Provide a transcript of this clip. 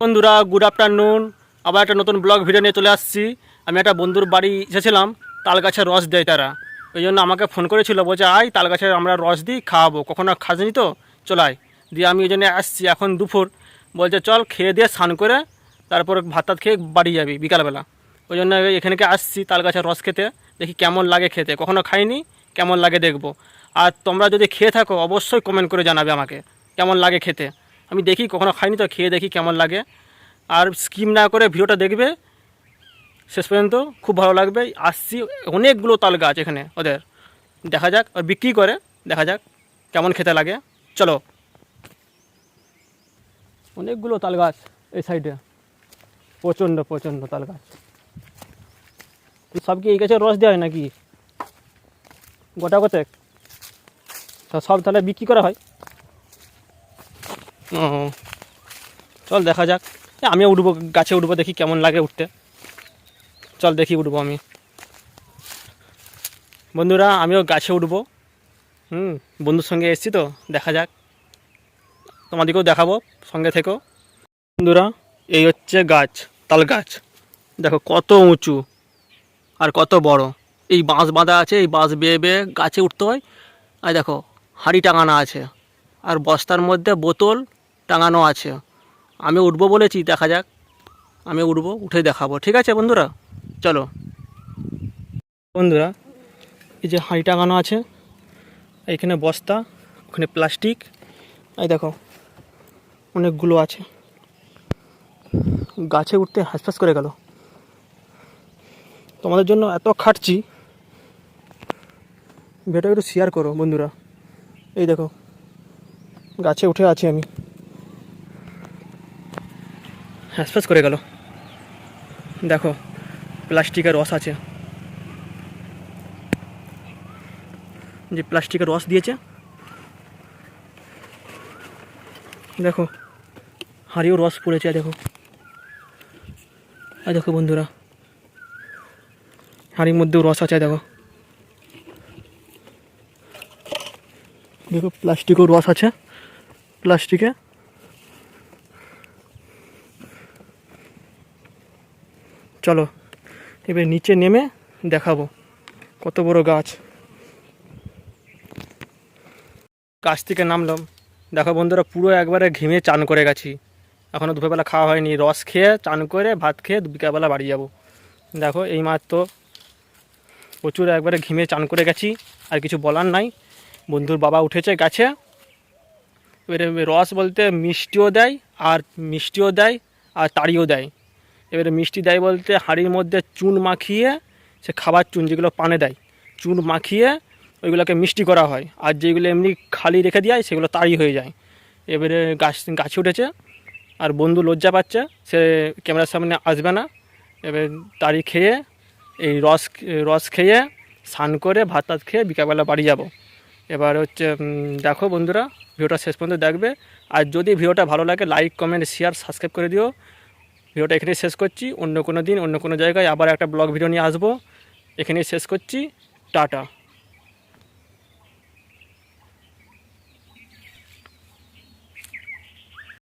বন্ধুরা good afternoon আবার একটা নতুন ব্লগ ভিডিও নিয়ে চলে আসছি। আমি একটা বন্ধুর বাড়ি এসেছিলাম তাল গাছের রস দেয় তারা। ওই জন্য আমাকে ফোন করেছিল, বলছে, আয় তাল গাছের আমরা রস দিই, খাওয়াবো। কখনো খাসনি তো? চলাই দিয়ে আমি ওই জন্য আসছি, এখন দুপুর। বলছে, চল, খেয়ে দিয়ে স্নান করে তারপর ভাত টাত খেয়ে বাড়ি যাবি বিকালবেলা। ওই জন্য এখানে আসছি তাল গাছের রস খেতে। দেখি কেমন লাগে খেতে। কখনো খাইনি, কেমন লাগে দেখব। আর তোমরা যদি খেয়ে থাকো, অবশ্যই কমেন্ট করে জানাবে আমাকে, কেমন লাগে খেতে। আমি দেখি, কখনো খাইনি তো, খেয়ে দেখি কেমন লাগে। আর স্কিম না করে ভিডিওটা দেখবে, শেষ পর্যন্ত খুব ভালো লাগবে। আসছি অনেকগুলো তাল গাছ এখানে ওদের। দেখা যাক আর বিক্রি করে, দেখা যাক কেমন খেতে লাগে। চলো। অনেকগুলো তাল গাছ এই সাইডে। প্রচণ্ড প্রচণ্ড তাল গাছ। সব কি এই গাছের রস দেওয়া হয় নাকি? গোটা কতেক? তা সব তাহলে বিক্রি করা হয়? ও। চল দেখা যাক। এ, আমিও উঠবো গাছে উঠবো দেখি কেমন লাগে উঠতে। চল দেখি উঠবো আমি। বন্ধুরা আমিও গাছে উঠবো। হুম বন্ধুর সঙ্গে এসেছি তো দেখা যাক। তোমাদেরকেও দেখাবো সঙ্গে থেকেও বন্ধুরা এই হচ্ছে গাছ তাল গাছ। দেখো কত উঁচু আর কত বড়। এই বাঁশ বাঁধা আছে এই বাঁশ বেয়ে বেয়ে গাছে উঠতে হয়। আর দেখো হাঁড়ি টাঙানো আছে। আর বস্তার মধ্যে বোতল টাঙানো আছে। আমি উঠবো বলেছি, দেখা যাক। আমি উঠবো, উঠে দেখাবো। ঠিক আছে বন্ধুরা? চলো। বন্ধুরা, এই যে হাঁড়ি টাঙানো আছে, এখানে বস্তা, ওখানে প্লাস্টিক। এই দেখো, অনেকগুলো আছে। গাছে উঠতে হাঁসফাঁস করে গেল। তোমাদের জন্য এত খাটছি। ভিডিওটা একটু শেয়ার করো বন্ধুরা। এই দেখো, গাছে উঠে আছি আমি। হ্যাসফ্যাস করে গেল। দেখো, প্লাস্টিকের রস আছে। যে প্লাস্টিকের রস দিয়েছে। দেখো, হাড়িও রস পড়েছে, দেখো। আর দেখো বন্ধুরা, হাড়ির মধ্যেও রস আছে, দেখো। দেখো, প্লাস্টিকও রস আছে। প্লাস্টিকে চলো, এবার নিচে নেমে দেখাবো কত বড় গাছ। গাছ থেকে নামলাম। দেখো বন্ধুরা, পুরো একবারে ঘেমে চান করে গেছি। এখনও দুপুরবেলা খাওয়া হয়নি। রস খেয়ে, চান করে, ভাত খেয়ে বিকালবেলা বাড়ি যাব। দেখো এই মাত্র প্রচুর একবারে ঘিমে চান করে গেছি। আর কিছু বলার নাই। বন্ধুর বাবা উঠেছে, গাছে। এবারে রস বলতে মিষ্টিও দেয়, আর মিষ্টিও দেয়, আর তাড়িও দেয়। এবারে মিষ্টি দেয় বলতে হাঁড়ির মধ্যে চুন মাখিয়ে সে খাবার চুন যেগুলো পানে দেয়, চুন মাখিয়ে ওইগুলোকে মিষ্টি করা হয়। আর যেগুলো এমনি খালি রেখে দেয়, সেগুলো তাড়ি হয়ে যায়। এবারে গাছ, গাছে উঠেছে, আর বন্ধু লজ্জা পাচ্ছে, সে ক্যামেরার সামনে আসবে না। এবার তাড়ি খেয়ে, এই রস রস খেয়ে, স্নান করে ভাত টাত খেয়ে বিকালবেলা বাড়ি যাব। এবার হচ্ছে দেখো বন্ধুরা, ভিডিওটা শেষ পর্যন্ত দেখবে। আর যদি ভিডিওটা ভালো লাগে লাইক কমেন্ট শেয়ার সাবস্ক্রাইব করে দিও। ভিডিওটা এখানেই শেষ করছি। অন্য কোনো দিন, অন্য কোনো জায়গায় আবার একটা ব্লগ ভিডিও নিয়ে আসব। এখানেই শেষ করছি। টাটা।